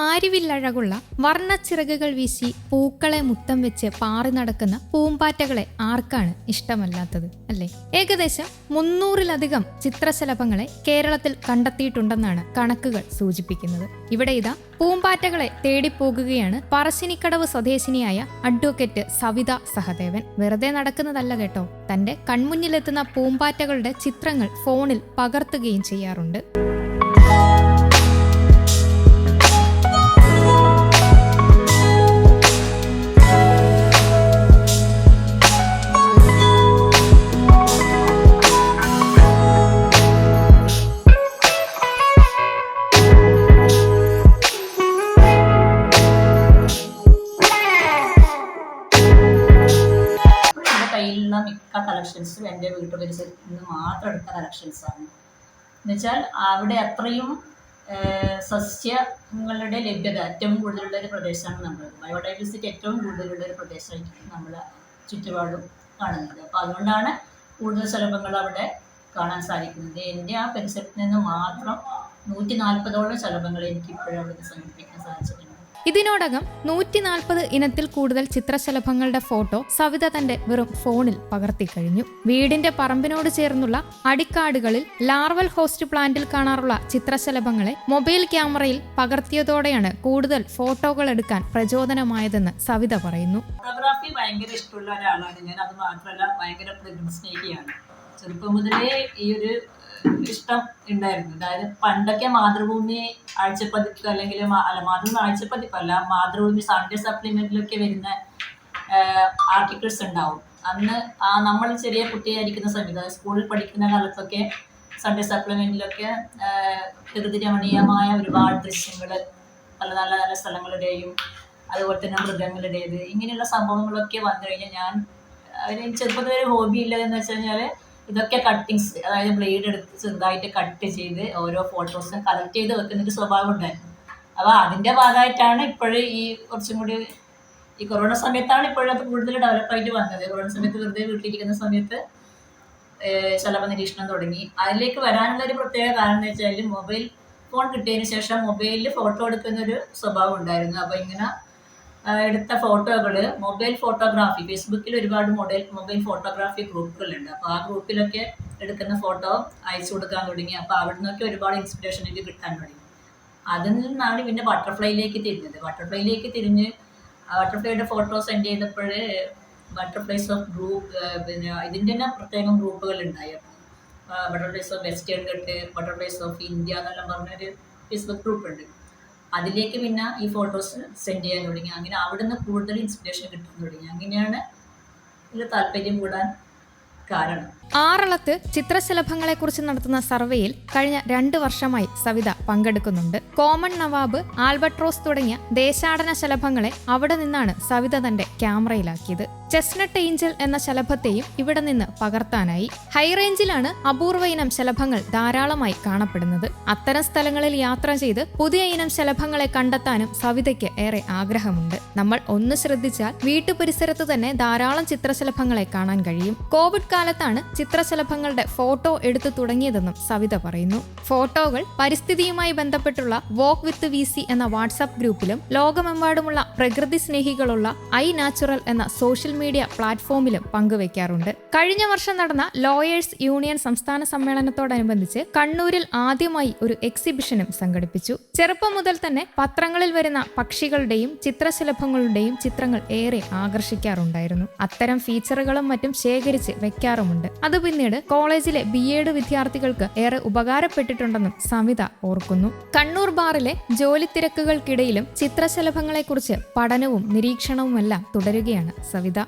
മാരിവില്ലഴകുള്ള വർണച്ചിറകുകൾ വീശി പൂക്കളെ മുത്തം വെച്ച് പാറി നടക്കുന്ന പൂമ്പാറ്റകളെ ആർക്കാണ് ഇഷ്ടമല്ലാത്തത് അല്ലേ? ഏകദേശം മുന്നൂറിലധികം ചിത്രശലഭങ്ങളെ കേരളത്തിൽ കണ്ടെത്തിയിട്ടുണ്ടെന്നാണ് കണക്കുകൾ സൂചിപ്പിക്കുന്നത്. ഇവിടെ ഇതാ പൂമ്പാറ്റകളെ തേടിപ്പോകുകയാണ് പറശ്ശിനിക്കടവ് സ്വദേശിനിയായ അഡ്വക്കേറ്റ് സവിത സഹദേവൻ. വെറുതെ നടക്കുന്നതല്ല കേട്ടോ തന്റെ കൺമുന്നിലെത്തുന്ന പൂമ്പാറ്റകളുടെ ചിത്രങ്ങൾ ഫോണിൽ പകർത്തുകയും ചെയ്യാറുണ്ട്. കയ്യിലുള്ള മിക്ക കളക്ഷൻസും എന്റെ വീട്ടുപരിസരത്ത് നിന്ന് മാത്രം എടുത്ത കളക്ഷൻസാണ് എന്നുവെച്ചാൽ അവിടെ അത്രയും സസ്യങ്ങളുടെ ലഭ്യത ഏറ്റവും കൂടുതലുള്ള ഒരു പ്രദേശമാണ് നമ്മൾ ബയോഡൈവേഴ്സിറ്റി ഏറ്റവും കൂടുതലുള്ള ഒരു പ്രദേശമായിട്ട് നമ്മൾ ചുറ്റുപാടും കാണുന്നത്. അപ്പോൾ അതുകൊണ്ടാണ് കൂടുതൽ ശലഭങ്ങൾ അവിടെ കാണാൻ സാധിക്കുന്നത്. എന്റെ ആ പരിസരത്ത് നിന്ന് മാത്രം നൂറ്റി നാൽപ്പതോളം ശലഭങ്ങൾ എനിക്ക് ഇപ്പോഴും അവിടെ സംഘടിപ്പിക്കാൻ സാധിച്ചിട്ടുണ്ട്. ഇതിനോടകം നൂറ്റി നാൽപ്പത് ഇനത്തിൽ കൂടുതൽ ചിത്രശലഭങ്ങളുടെ ഫോട്ടോ സവിത തന്റെ വെറും ഫോണിൽ പകർത്തി കഴിഞ്ഞു. വീടിന്റെ പറമ്പിനോട് ചേർന്നുള്ള അടിക്കാടുകളിൽ ലാർവൽ ഹോസ്റ്റ് പ്ലാന്റിൽ കാണാറുള്ള ചിത്രശലഭങ്ങളെ മൊബൈൽ ക്യാമറയിൽ പകർത്തിയതോടെയാണ് കൂടുതൽ ഫോട്ടോകൾ എടുക്കാൻ പ്രചോദനമായതെന്ന് സവിത പറയുന്നു. ഫോട്ടോഗ്രാഫി ഭയങ്കര ഇഷ്ടമുള്ള ഒരാളാണ്. ഞാൻ അത് മാത്രമല്ല ഭയങ്കര പ്രകൃതി സ്നേഹിയാണ്. ചെറുപ്പം മുതലേ ഈ ഒരു ഇഷ്ടം ഉണ്ടായിരുന്നു. അതായത് പണ്ടൊക്കെ മാതൃഭൂമി ആഴ്ചപ്പതിപ്പ് അല്ലെങ്കിൽ അല്ല മാതൃഭൂമി ആഴ്ചപ്പതിപ്പല്ല മാതൃഭൂമി സൺഡേ സപ്ലിമെന്റിലൊക്കെ വരുന്ന ആർട്ടിക്കിൾസ് ഉണ്ടാവും. അന്ന് ആ നമ്മൾ ചെറിയ കുട്ടിയായിരിക്കുന്ന സമയത്ത് സ്കൂളിൽ പഠിക്കുന്ന കാലത്തൊക്കെ സൺഡേ സപ്ലിമെന്റിലൊക്കെ പ്രകൃതി രമണീയമായ ഒരുപാട് ദൃശ്യങ്ങൾ പല നല്ല നല്ല സ്ഥലങ്ങളുടെയും അതുപോലെ തന്നെ മൃഗങ്ങളുടേത് ഇങ്ങനെയുള്ള സംഭവങ്ങളൊക്കെ വന്നു കഴിഞ്ഞാൽ ഞാൻ ചെറുപ്പത്തിൽ ഒരു ഹോബി ഇല്ലതെന്ന് വെച്ച് കഴിഞ്ഞാൽ ഇതൊക്കെ കട്ടിങ്സ് അതായത് ബ്ലേഡ് എടുത്ത് ചെറുതായിട്ട് കട്ട് ചെയ്ത് ഓരോ ഫോട്ടോസും കളക്ട് ചെയ്ത് വെക്കുന്ന ഒരു സ്വഭാവം ഉണ്ടായിരുന്നു. അപ്പോൾ അതിന്റെ ഭാഗമായിട്ടാണ് ഇപ്പോഴും ഈ കുറച്ചും കൂടി ഈ കൊറോണ സമയത്താണ് ഇപ്പോഴും അത് കൂടുതൽ ഡെവലപ്പായിട്ട് വന്നത്. കൊറോണ സമയത്ത് വെറുതെ വീട്ടിലിരിക്കുന്ന സമയത്ത് ശലഭ നിരീക്ഷണം തുടങ്ങി. അതിലേക്ക് വരാനുള്ള ഒരു പ്രത്യേക കാരണം എന്ന് വെച്ചാൽ മൊബൈൽ ഫോൺ കിട്ടിയതിന് ശേഷം മൊബൈലിൽ ഫോട്ടോ എടുക്കുന്ന ഒരു സ്വഭാവം ഉണ്ടായിരുന്നു. അപ്പോൾ ഇങ്ങനെ എടുത്ത ഫോട്ടോകൾ മൊബൈൽ ഫോട്ടോഗ്രാഫി. ഫേസ്ബുക്കിൽ ഒരുപാട് മൊബൈൽ മൊബൈൽ ഫോട്ടോഗ്രാഫി ഗ്രൂപ്പുകളുണ്ട്. അപ്പോൾ ആ ഗ്രൂപ്പിലൊക്കെ എടുക്കുന്ന ഫോട്ടോ അയച്ചു കൊടുക്കാൻ തുടങ്ങി. അപ്പോൾ അവിടെ നിന്നൊക്കെ ഒരുപാട് ഇൻസ്പിറേഷൻ എനിക്ക് കിട്ടാൻ തുടങ്ങി. അതിൽ നിന്നാണ് പിന്നെ ബട്ടർഫ്ലൈയിലേക്ക് തിരിഞ്ഞത്. ബട്ടർഫ്ലൈയിലേക്ക് തിരിഞ്ഞ് ബട്ടർഫ്ലൈയുടെ ഫോട്ടോ സെൻഡ് ചെയ്തപ്പോൾ ബട്ടർഫ്ലൈസ് ഓഫ് ഗ്രൂപ്പ് പിന്നെ ഇതിന്റെ തന്നെ പ്രത്യേകം ഗ്രൂപ്പുകൾ ഉണ്ടായി. Butterflies of western Ghat butterflies of India എന്നെല്ലാം പറഞ്ഞൊരു ഫേസ്ബുക്ക് ഗ്രൂപ്പ് ഉണ്ട്. അതിലേക്ക് പിന്നെ ഈ ഫോട്ടോസ് സെൻഡ് ചെയ്യാൻ തുടങ്ങി. അങ്ങനെ അവിടുന്ന് കൂടുതൽ ഇൻസ്പിറേഷൻ കിട്ടാൻ തുടങ്ങി. അങ്ങനെയാണ് ഇതിൽ താല്പര്യം കൂടാൻ കാരണം. ആറളത്ത് ചിത്രശലഭങ്ങളെക്കുറിച്ച് നടത്തുന്ന സർവേയിൽ കഴിഞ്ഞ രണ്ട് വർഷമായി സവിത പങ്കെടുക്കുന്നുണ്ട്. കോമൺ നവാബ് ആൽബട്രോസ് തുടങ്ങിയ ദേശാടന ശലഭങ്ങളെ അവിടെ നിന്നാണ് സവിത തന്റെ ക്യാമറയിലാക്കിയത്. ചെസ്നട്ട് ഏഞ്ചൽ എന്ന ശലഭത്തെയും ഇവിടെ നിന്ന് പകർത്താനായി. ഹൈറേഞ്ചിലാണ് അപൂർവ ഇനം ശലഭങ്ങൾ ധാരാളമായി കാണപ്പെടുന്നത്. അത്തരം സ്ഥലങ്ങളിൽ യാത്ര ചെയ്ത് പുതിയ ഇനം ശലഭങ്ങളെ കണ്ടെത്താനും സവിതയ്ക്ക് ഏറെ ആഗ്രഹമുണ്ട്. നമ്മൾ ഒന്ന് ശ്രദ്ധിച്ചാൽ വീട്ടുപരിസരത്ത് തന്നെ ധാരാളം ചിത്രശലഭങ്ങളെ കാണാൻ കഴിയും. കോവിഡ് കാലത്താണ് ചിത്രശലഭങ്ങളുടെ ഫോട്ടോ എടുത്തു തുടങ്ങിയതെന്നും സവിത പറയുന്നു. ഫോട്ടോകൾ പരിസ്ഥിതിയുമായി ബന്ധപ്പെട്ടുള്ള വോക്ക് വിത്ത് വി സി എന്ന വാട്സാപ്പ് ഗ്രൂപ്പിലും ലോകമെമ്പാടുമുള്ള പ്രകൃതി സ്നേഹികളുള്ള ഐ നാച്ചുറൽ എന്ന സോഷ്യൽ മീഡിയ പ്ലാറ്റ്ഫോമിലും പങ്കുവയ്ക്കാറുണ്ട് കഴിഞ്ഞ വർഷം നടന്ന ലോയേഴ്സ് യൂണിയൻ സംസ്ഥാന സമ്മേളനത്തോടനുബന്ധിച്ച് കണ്ണൂരിൽ ആദ്യമായി ഒരു എക്സിബിഷനും സംഘടിപ്പിച്ചു. ചെറുപ്പം മുതൽ തന്നെ പത്രങ്ങളിൽ വരുന്ന പക്ഷികളുടെയും ചിത്രശലഭങ്ങളുടെയും ചിത്രങ്ങൾ ഏറെ ആകർഷിക്കാറുണ്ടായിരുന്നു. അത്തരം ഫീച്ചറുകളും മറ്റും ശേഖരിച്ച് വെക്കാറുമുണ്ട്. അത് പിന്നീട് കോളേജിലെ ബി എഡ് വിദ്യാർത്ഥികൾക്ക് ഏറെ ഉപകാരപ്പെട്ടിട്ടുണ്ടെന്നും സവിത ഓർക്കുന്നു. കണ്ണൂർ ബാറിലെ ജോലി തിരക്കുകൾക്കിടയിലും ചിത്രശലഭങ്ങളെക്കുറിച്ച് പഠനവും നിരീക്ഷണവുമെല്ലാം തുടരുകയാണ് സവിത.